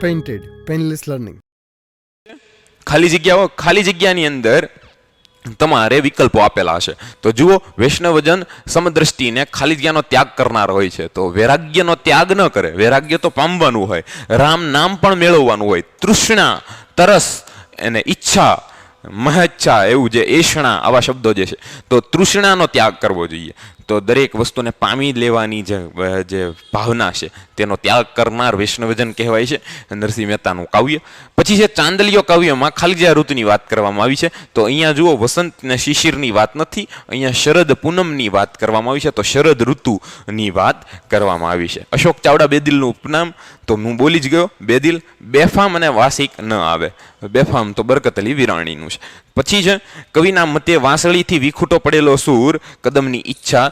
Painted painless learning ખાલી જગ્યાઓ, ખાલી જગ્યાની અંદર તમારે વિકલ્પો આપેલા હશે તો જુઓ, વૈષ્ણવજન સમદ્રષ્ટિને ખાલી જગ્યાનો ત્યાગ કરનાર હોય છે. તો વૈરાગ્યનો ત્યાગ ન કરે. વૈરાગ્ય તો પામવાનું હોય. રામ નામ પણ મેળવવાનું હોય. તૃષ્ણા, તરસ અને ઈચ્છા, મહેચ્છા એવું જે એષણા આવા શબ્દો જે છે. તો તૃષ્ણાનો ત્યાગ કરવો જોઈએ. તો દરેક વસ્તુને પામી લેવાની જે ભાવના છે, તેનો ત્યાગ કરનાર વૈષ્ણવજન કહેવાય છે, નરસિંહ મહેતાનું કાવ્ય. પછી છે ચાંદલિયો કાવ્યમાં ખાલી ઋતુની વાત કરવામાં આવી છે. તો અહીંયા જુઓ વસંત ને શિશિરની વાત નથી, અહીંયા શરદ પૂનમની વાત કરવામાં આવી છે. તો શરદ ઋતુની વાત કરવામાં આવી છે. અશોક ચાવડા બેદિલનું ઉપનામ, તો હું બોલી જ ગયો, બેદિલ, બેફામ અને વાસિક ન આવે. બેફામ તો બરકત અલી વિરાણીનું છે. પછી છે કવિના મતે વાંસળીથી વિખૂટો પડેલો સૂર કદમની ઈચ્છા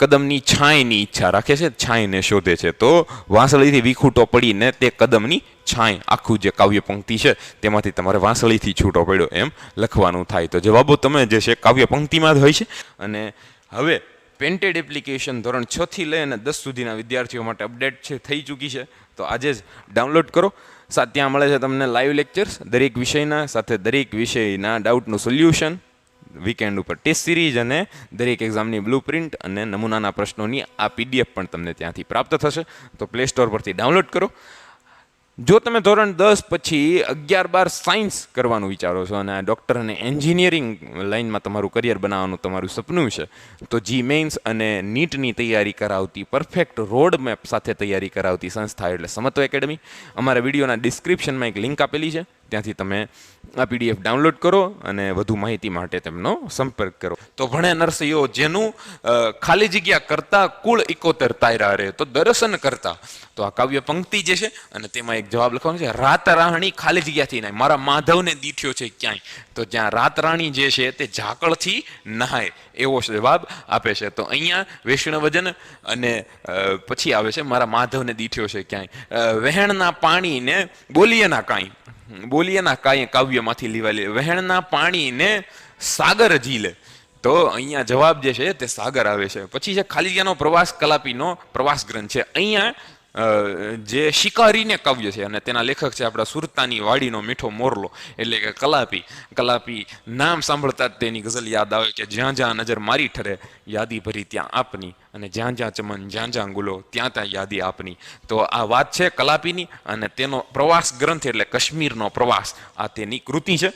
કદમની છાંયની ઈચ્છા રાખે છે, છાંયને શોધે છે. તો વાંસળીથી વિખૂટો પડીને તે કદમની છાંય, આખું જે કાવ્ય પંક્તિ છે, તેમાંથી તમારે વાંસળીથી છૂટો પડ્યો એમ લખવાનું થાય. તો જવાબો તમે જે છે કાવ્ય પંક્તિમાં જ હોય છે. અને હવે પેન્ટેડ એપ્લિકેશન ધોરણ છથી લઈ અને દસ સુધીના વિદ્યાર્થીઓ માટે અપડેટ છે, થઈ ચૂકી છે. તો આજે જ ડાઉનલોડ કરો. સાથ ત્યાં મળે છે તમને લાઈવ લેક્ચર્સ દરેક વિષયના સાથે દરેક વિષયના ડાઉટનું સોલ્યુશન વીકેન્ડ ઉપર ટેસ્ટ સિરીઝ અને દરેક એક્ઝામની બ્લુ પ્રિન્ટ અને નમૂનાના પ્રશ્નોની આ પીડીએફ પણ તમને ત્યાંથી પ્રાપ્ત થશે. તો પ્લે સ્ટોર પરથી ડાઉનલોડ કરો. જો તમે ધોરણ દસ પછી અગિયાર બાર સાયન્સ કરવાનું વિચારો છો અને ડૉક્ટર અને એન્જિનિયરિંગ લાઇનમાં તમારું કરિયર બનાવવાનું તમારું સપનું છે, તો જી મેઇન્સ અને નીટની તૈયારી કરાવતી પરફેક્ટ રોડ મેપ સાથે તૈયારી કરાવતી સંસ્થા એટલે સમત્વ એકેડમી અમારા વિડીયોના ડિસ્ક્રિપ્શનમાં એક લિંક આપેલી છે. ત્યાંથી તમે આ પીડીએફ ડાઉનલોડ કરો અને વધુ માહિતી માટે તેમનો સંપર્ક કરો. તો ભણે નરસિંહો, જેનું ખાલી જગ્યા કરતા કુળ ઇકોતેર તાયરા રહે, તો દર્શન કરતા. તો આ કાવ્ય પંક્તિ જે છે, અને તેમાં એક જવાબ લખવાનો છે, રાત રાહણી ખાલી જગ્યાથી નહીં મારા માધવને દીઠ્યો છે ક્યાંય. તો જ્યાં રાત રાણી જે છે, તે ઝાકળથી નહાય, એવો જવાબ આપે છે. તો અહીંયા વૈષ્ણવજન અને પછી આવે છે, મારા માધવને દીઠ્યો છે ક્યાંય. વહેણના પાણીને બોલીએ ના કાંઈ. બોલીએના કાંઈ કાવ્યમાંથી લેવાયેલી વહેણના પાણીને સાગર ઝીલે. તો અહીંયા જવાબ જે છે તે સાગર આવે છે. પછી છે ખાલી જગ્યાનો પ્રવાસ કલાપીનો પ્રવાસ ગ્રંથ છે. અહીંયા જે શિકારીને કાવ્ય છે અને તેના લેખક છે આપણા સુરતાની વાડીનો મીઠો મોરલો, એટલે કે કલાપી. કલાપી નામ સાંભળતા જ તેની ગઝલ યાદ આવે કે જ્યાં જ્યાં નજર મારી ઠરે યાદી ભરી ત્યાં આપની અને જ્યાં જ્યાં ચમન, જ્યાં જ્યાં ગુલો ત્યાં ત્યાં યાદી આપની. તો આ વાત છે કલાપીની અને તેનો પ્રવાસ ગ્રંથ એટલે કાશ્મીરનો પ્રવાસ. આ તેની કૃતિ છે.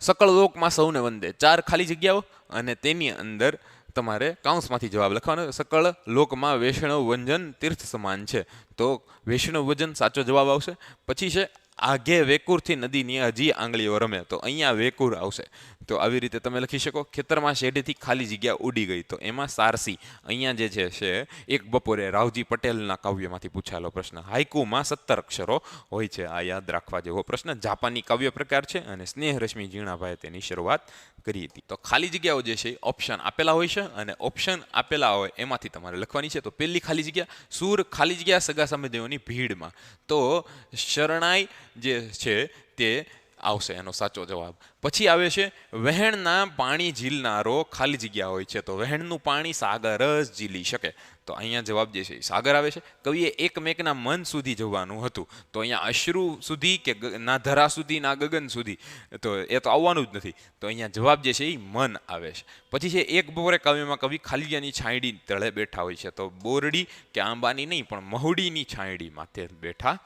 સકળ લોકમાં સૌને વંદે. ચાર ખાલી જગ્યાઓ અને તેની અંદર તમારે કાઉન્સમાંથી જવાબ લખવાનો. સકળ લોકમાં વૈષ્ણવ વંજન, તીર્થ સમાન છે. તો વૈષ્ણવ વજન સાચો જવાબ આવશે. પછી છે, આગે વેકુરથી નદીની હજી આંગળીઓ રમે. તો અહીંયા વેકુર આવશે. તો આવી રીતે તમે લખી શકો. ખેતરમાં શેઢેથી ખાલી જગ્યા ઉડી ગઈ. તો એમાં સારસી અહીંયા જે છે છે, એક બપોરે રાવજી પટેલના કાવ્યમાંથી પૂછાયેલો પ્રશ્ન. હાઇકુમાં સત્તર અક્ષરો હોય છે, આ યાદ રાખવા જેવો પ્રશ્ન. જાપાની કાવ્ય પ્રકાર છે અને સ્નેહ રશ્મિ ઝીણાભાઈએ તેની શરૂઆત કરી હતી. તો ખાલી જગ્યાઓ જે છે ઓપ્શન આપેલા હોય છે અને ઓપ્શન આપેલા હોય એમાંથી તમારે લખવાની છે. તો પહેલી ખાલી જગ્યા, સૂર ખાલી જગ્યા, સગા સંબંધીઓની ભીડમાં. તો શરણાઈ જે છે, તે આવશે, એનો સાચો જવાબ. પછી આવે છે, વહેણના પાણી ઝીલનારો ખાલી જગ્યા હોય છે, તો વહેણનું પાણી સાગર જ ઝીલી શકે. તો અહીંયા જવાબ જે છે સાગર આવે છે. કવિએ એકમેકના મન સુધી જવાનું હતું. તો અહીંયા અશ્રુ સુધી કે ના ધરા સુધી, ના ગગન સુધી, તો એ તો આવવાનું જ નથી. તો અહીંયા જવાબ જે છે એ મન આવે છે. પછી છે, એક બપોરે કાવ્યમાં કવિ ખાલિયાની છાંયડી તળે બેઠા હોય છે. તો બોરડી કે આંબાની નહીં, પણ મહુડીની છાંયડી માથે બેઠા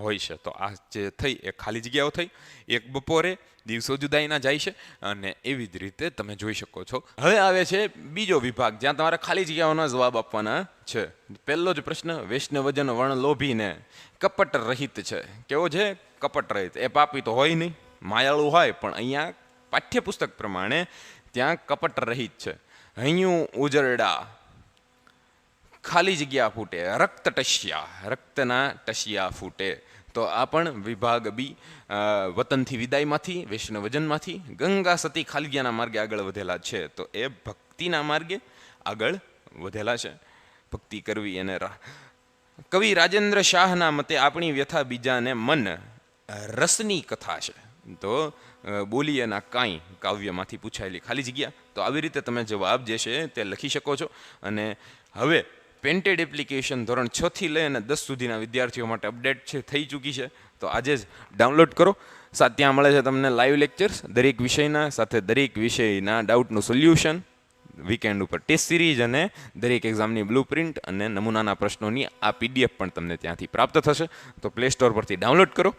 હોય છે. તો આ જે થઈ એ ખાલી જગ્યાઓ થઈ, એક બપોરે દિવસો જુદાઈના જાય છે અને એવી જ રીતે તમે જોઈ શકો છો. હવે આવે છે બીજો વિભાગ, જ્યાં તમારે ખાલી જગ્યાઓના જવાબ આપવાના છે. પહેલો જ પ્રશ્ન, વૈષ્ણવજન વર્ણ લોભીને કપટ રહિત છે. કેવો છે? કપટ રહિત. એ પાપી તો હોય નહીં, માયાળુ હોય, પણ અહીંયા પાઠ્યપુસ્તક પ્રમાણે ત્યાં કપટ રહિત છે. હૈયું ઉજરડા ખાલી જગ્યા ફૂટે. રક્ત ટસ્યા રક્તના ટસિયા ફૂટે. તો આ પણ વિભાગ બી વતનથી વિદાયમાંથી વૈષ્ણવજનમાંથી ગંગા સતી ખાલગીયાના માર્ગે આગળ વધેલા છે. તો એ ભક્તિના માર્ગે આગળ વધેલા છે. ભક્તિ કરવી રા- કવિ રાજેન્દ્ર શાહના મતે આપણી વ્યથા બીજાને મન, રસની કથા છે. તો બોલી એના કાંઈ કાવ્યમાંથી પૂછાયેલી ખાલી જગ્યા. તો આવી રીતે તમે જવાબ જે છે તે લખી શકો છો. અને હવે પેન્ટેડ એપ્લિકેશન ધોરણ છ થી લઈ અને દસ સુધીના વિદ્યાર્થીઓ માટે અપડેટ છે, થઈ ચૂકી છે. તો આજે જ ડાઉનલોડ કરો. સાથે ત્યાં મળે છે તમને લાઈવ લેક્ચર્સ દરેક વિષયના સાથે દરેક વિષયના ડાઉટનું સોલ્યુશન વીકેન્ડ ઉપર ટેસ્ટ સિરીઝ અને દરેક એક્ઝામની બ્લુ પ્રિન્ટ અને નમૂનાના પ્રશ્નોની આ પીડીએફ પણ તમને ત્યાંથી પ્રાપ્ત થશે. તો પ્લે સ્ટોર પરથી ડાઉનલોડ કરો.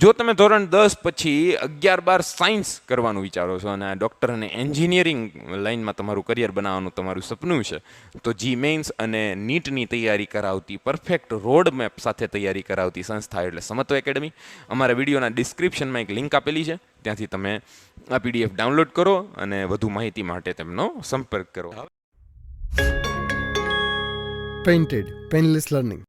જો તમે ધોરણ દસ પછી અગિયાર બાર સાયન્સ કરવાનું વિચારો છો અને ડૉક્ટર અને એન્જિનિયરિંગ લાઇનમાં તમારું કરિયર બનાવવાનું તમારું સપનું છે, તો જી મેન્સ અને નીટની તૈયારી કરાવતી પરફેક્ટ રોડ મેપ સાથે તૈયારી કરાવતી સંસ્થા એટલે સમત્વ એકેડમી અમારા વિડીયોના ડિસ્ક્રિપ્શનમાં એક લિંક આપેલી છે, ત્યાંથી તમે આ પીડીએફ ડાઉનલોડ કરો અને વધુ માહિતી માટે તેમનો સંપર્ક કરો પેઇન્ટેડ પેનલેસ Learning.